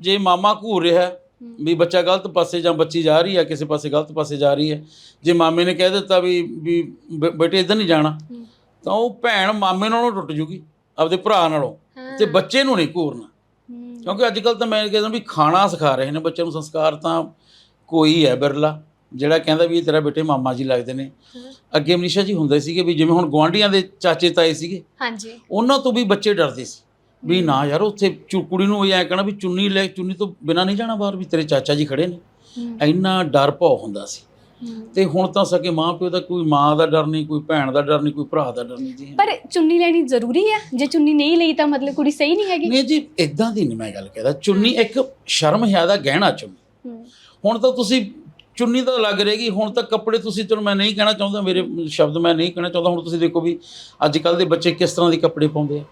ਜੇ ਮਾਮਾ ਘੂਰ ਰਿਹਾ ਵੀ ਬੱਚਾ ਗਲਤ ਪਾਸੇ ਜਾਂ ਬੱਚੀ ਜਾ ਰਹੀ ਹੈ ਕਿਸੇ ਪਾਸੇ ਗਲਤ ਪਾਸੇ ਜਾ ਰਹੀ ਹੈ ਜੇ ਮਾਮੇ ਨੇ ਕਹਿ ਦਿੱਤਾ ਵੀ ਵੀ ਬ- ਬੇਟੇ ਇਧਰ ਨਹੀਂ ਜਾਣਾ। ਤਾਂ ਉਹ ਭੈਣ ਮਾਮੇ ਨਾਲੋਂ ਟੁੱਟ ਜੂਗੀ ਆਪਦੇ ਭਰਾ ਨਾਲੋਂ ਤੇ ਬੱਚੇ ਨੂੰ ਨਹੀਂ ਘੂਰਨਾ। ਕਿਉਂਕਿ ਅੱਜ ਕੱਲ ਤਾਂ ਮੈਂ ਕਹਿੰਦਾ ਵੀ ਖਾਣਾ ਸਿਖਾ ਰਹੇ ਨੇ ਬੱਚਿਆਂ ਨੂੰ ਸੰਸਕਾਰ ਤਾਂ ਕੋਈ ਹੈ ਬਿਰਲਾ ਜਿਹੜਾ ਕਹਿੰਦਾ ਵੀ ਇਹ ਤੇਰਾ ਬੇਟੇ ਮਾਮਾ ਜੀ ਲੱਗਦੇ ਨੇ ਹਾਂ। ਅੱਗੇ ਮਨੀਸ਼ਾ ਜੀ ਹੁੰਦੇ ਸੀਗੇ ਵੀ ਜਿਵੇਂ ਹੁਣ ਗੁਆਂਢੀਆਂ ਦੇ ਚਾਚੇ ਤਾਏ ਸੀਗੇ ਹਾਂਜੀ ਉਹਨਾਂ ਤੋਂ ਵੀ ਬੱਚੇ ਡਰਦੇ ਸੀ ਵੀ ਨਾ ਯਾਰ ਉੱਥੇ ਚੁ- ਕੁੜੀ ਨੂੰ ਇਹ ਐ ਕਹਿਣਾ ਵੀ ਚੁੰਨੀ ਲੈ ਚੁੰਨੀ ਤੋਂ ਬਿਨਾ ਨਹੀਂ ਜਾਣਾ ਬਾਹਰ ਵੀ ਤੇਰੇ ਚਾਚਾ ਜੀ ਖੜੇ ਨੇ। ਇੰਨਾ ਡਰ ਭੌ ਹੁੰਦਾ ਸੀ। ਤੇ ਹੁਣ ਤਾਂ ਸਕੇ ਮਾਂ ਪਿਓ ਦਾ ਕੋਈ ਮਾਂ ਦਾ ਡਰ ਨਹੀਂ ਕੋਈ ਭੈਣ ਦਾ ਡਰ ਨਹੀਂ ਕੋਈ ਭਰਾ ਦਾ ਡਰ ਨਹੀਂ ਜੀ। ਪਰ ਚੁੰਨੀ ਲੈਣੀ ਜ਼ਰੂਰੀ ਹੈ ਜੇ ਚੁੰਨੀ ਨਹੀਂ ਲਈ ਤਾਂ ਮਤਲਬ ਕੁੜੀ ਸਹੀ ਨਹੀਂ ਹੈਗੀ। ਨਹੀਂ ਜੀ ਇਦਾਂ ਦੀ ਨਹੀਂ ਮੈਂ ਗੱਲ ਕਹਿੰਦਾ। ਚੁੰਨੀ ਇੱਕ ਸ਼ਰਮ ਹਿਆ ਦਾ ਗਹਿਣਾ ਚੁੰਨੀ। ਹੁਣ ਤਾਂ ਤੁਸੀਂ ਚੁੰਨੀ ਤਾਂ ਲੱਗ ਰਹੇਗੀ ਹੁਣ ਤਾਂ ਕੱਪੜੇ ਤੁਸੀਂ ਚਲੋ ਮੈਂ ਨਹੀਂ ਕਹਿਣਾ ਚਾਹੁੰਦਾ ਮੇਰੇ ਸ਼ਬਦ ਮੈਂ ਨਹੀਂ ਕਹਿਣਾ ਚਾਹੁੰਦਾ। ਹੁਣ ਤੁਸੀਂ ਦੇਖੋ ਵੀ ਅੱਜ ਕੱਲ ਦੇ ਬੱਚੇ ਕਿਸ ਤਰ੍ਹਾਂ ਦੇ ਕੱਪੜੇ ਪਾਉਂਦੇ ਆ।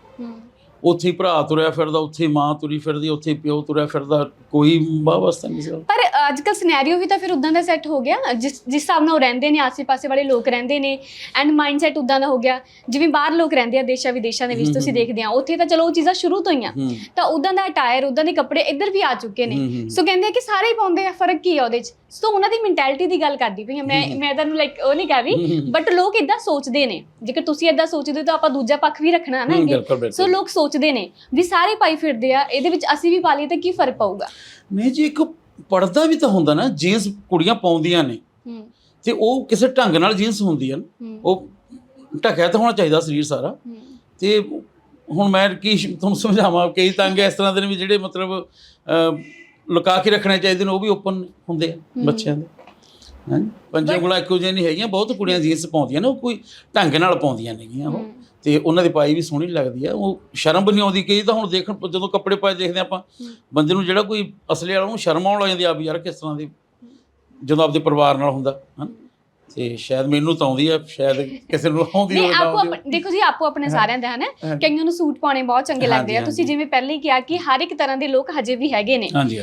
ਉੱਥੇ ਹੀ ਭਰਾ ਤੁਰਿਆ ਫਿਰਦਾ, ਉੱਥੇ ਹੀ ਮਾਂ ਤੁਰੀ ਫਿਰਦੀ, ਉੱਥੇ ਹੀ ਪਿਓ ਤੁਰਿਆ ਫਿਰਦਾ, ਕੋਈ ਵਾਸਤਾ ਨਹੀਂ ਸੀ ਪਰ ਅੱਜ ਕੱਲ ਸਿਨੈਰੀਓ ਵੀ ਤਾਂ ਫਿਰ ਉਦਾਂ ਦਾ ਸੈੱਟ ਹੋ ਗਿਆ। ਜਿਸ ਜਿਸ ਹਿਸਾਬ ਨਾਲ ਉਹ ਰਹਿੰਦੇ ਨੇ ਆਸ-ਪਾਸੇ ਵਾਲੇ ਲੋਕ ਰਹਿੰਦੇ ਨੇ ਐਂਡ ਮਾਈਂਡਸੈਟ ਉਦਾਂ ਦਾ ਹੋ ਗਿਆ। ਜਿਵੇਂ ਬਾਹਰ ਲੋਕ ਰਹਿੰਦੇ ਆ ਦੇਸ਼ਾਂ ਵਿਦੇਸ਼ਾਂ ਦੇ ਵਿੱਚ ਤੁਸੀਂ ਦੇਖਦੇ ਆ ਉੱਥੇ ਤਾਂ ਚਲੋ ਉਹ ਚੀਜ਼ਾਂ ਸ਼ੁਰੂ ਤੋਂ ਹੀ ਆ। ਤਾਂ ਉਦਾਂ ਦਾ ਅਟਾਇਰ ਉਦਾਂ ਦੇ ਕੱਪੜੇ ਇੱਧਰ ਵੀ ਆ ਚੁੱਕੇ ਨੇ। ਸੋ ਕਹਿੰਦੇ ਆ ਕਿ ਸਾਰੇ ਹੀ ਪਾਉਂਦੇ ਆ ਫ਼ਰਕ ਕੀ ਆ ਉਹਦੇ 'ਚ? ਸੋ ਉਹਨਾਂ ਦੀ ਮੈਂਟੈਲਿਟੀ ਦੀ ਗੱਲ ਕਰਦੀ ਪਈ ਮੈਂ ਮੈਂ ਤੁਹਾਨੂੰ ਲਾਈਕ ਉਹ ਨਹੀਂ ਕਰ ਰਹੀ ਬਟ ਲੋਕ ਇਦਾਂ ਸੋਚਦੇ ਨੇ। ਜੇਕਰ ਤੁਸੀਂ ਇਦਾਂ ਸੋਚਦੇ ਹੋ ਤਾਂ ਆਪਾਂ ਦੂਜਾ ਪੱਖ ਵੀ ਰੱਖਣਾ ਨਾ ਹੂੰ, ਅੱਗੇ। ਸੋ ਲੋਕ ਸੋਚਦੇ ਨੇ ਵੀ ਸਾਰੇ ਪਾਈ ਫਿਰਦੇ ਆ ਇਹਦੇ ਵਿੱਚ ਅਸੀਂ ਵੀ ਪਾ ਲਈਏ ਤਾਂ ਕੀ ਫ਼ਰਕ ਪਊਗਾ? ਨਹੀਂ ਜੀ ਇੱਕ ਪਰਦਾ ਵੀ ਤਾਂ ਹੁੰਦਾ ਨਾ ਜੀਨਸ ਕੁੜੀਆਂ ਪਾਉਂਦੀਆਂ ਨੇ। ਹੂੰ। ਤੇ ਉਹ ਕਿਸੇ ਢੰਗ ਨਾਲ ਜੀਨਸ ਹੁੰਦੀ ਨਾ। ਹੂੰ। ਉਹ ਢਕਿਆ ਤਾਂ ਹੋਣਾ ਚਾਹੀਦਾ ਸਰੀਰ ਸਾਰਾ। ਹੂੰ। ਤੇ ਹੁਣ ਮੈਂ ਕੀ ਸ਼- ਤੁਹਾਨੂੰ ਸਮਝਾਵਾਂ ਕਈ ਤੰਗ ਇਸ ਤਰ੍ਹਾਂ ਦੇ ਨੇ ਵੀ ਜਿਹੜੇ ਮਤਲਬ ਅਹ, ਲੁਕਾ ਕੇ ਰੱਖਣੇ ਚਾਹੀਦੇ ਨੇ ਉਹ ਵੀ ਓਪਨ ਹੁੰਦੇ ਆ ਬੱਚਿਆਂ ਦੇ। ਹਾਂ? ਪੰਜੇ ਗੁਲਾ ਇੱਕੋ ਜਿਹੀਆਂ ਨਹੀਂ ਹੈਗੀਆਂ ਬਹੁਤ ਕੁੜੀਆਂ ਜੀਨਸ ਪਾਉਂਦੀਆਂ ਨੇ ਉਹ ਕੋਈ ਢੰਗ ਨਾਲ ਪਾਉਂਦੀਆਂ ਨੇਗੀਆਂ ਉਹ। ਤੇ ਉਹਨਾਂ ਦੀ ਪਾਈ ਵੀ ਸੋਹਣੀ ਲੱਗਦੀ ਆ। ਉਹ ਸ਼ਰਮ ਵੀ ਨਹੀਂ ਆਉਂਦੀ। ਕਈ ਤਾਂ ਹੁਣ ਦੇਖਣ ਜਦੋਂ ਕੱਪੜੇ ਪਾਏ ਦੇਖਦੇ ਆਪਾਂ ਬੰਦੇ ਨੂੰ ਜਿਹੜਾ ਕੋਈ ਅਸਲੀ ਵਾਲਾ ਉਹਨੂੰ ਸ਼ਰਮ ਆਉਣ ਲੱਗ ਜਾਂਦੀ ਆ ਵੀ ਯਾਰ ਕਿਸ ਤਰ੍ਹਾਂ ਦੀ ਜਦੋਂ ਆਪਦੇ ਪਰਿਵਾਰ ਨਾਲ ਹੁੰਦਾ ਹਾਂ ਤੇ ਸ਼ਾਇਦ ਮੈਨੂੰ ਤਾਂ ਆਉਂਦੀ ਆ ਸ਼ਾਇਦ ਕਿਸੇ ਨੂੰ ਆਉਂਦੀ ਹੋਵੇ ਨਾ ਆਪੋ ਦੇਖੋ ਜੀ ਆਪੋ ਆਪਣੇ ਸਾਰਿਆਂ ਦਾ ਹੈ ਨਾ ਹਾਂ। ਕਈਆਂ ਨੂੰ ਸੂਟ ਪਾਉਣੇ ਬਹੁਤ ਚੰਗੇ ਲੱਗਦੇ ਆ। ਤੁਸੀਂ ਜਿਵੇਂ ਪਹਿਲਾਂ ਹੀ ਕਿਹਾ ਕਿ ਹਰ ਇੱਕ ਤਰ੍ਹਾਂ ਦੇ ਲੋਕ ਹਜੇ ਵੀ ਹੈਗੇ ਨੇ। ਹਾਂਜੀ।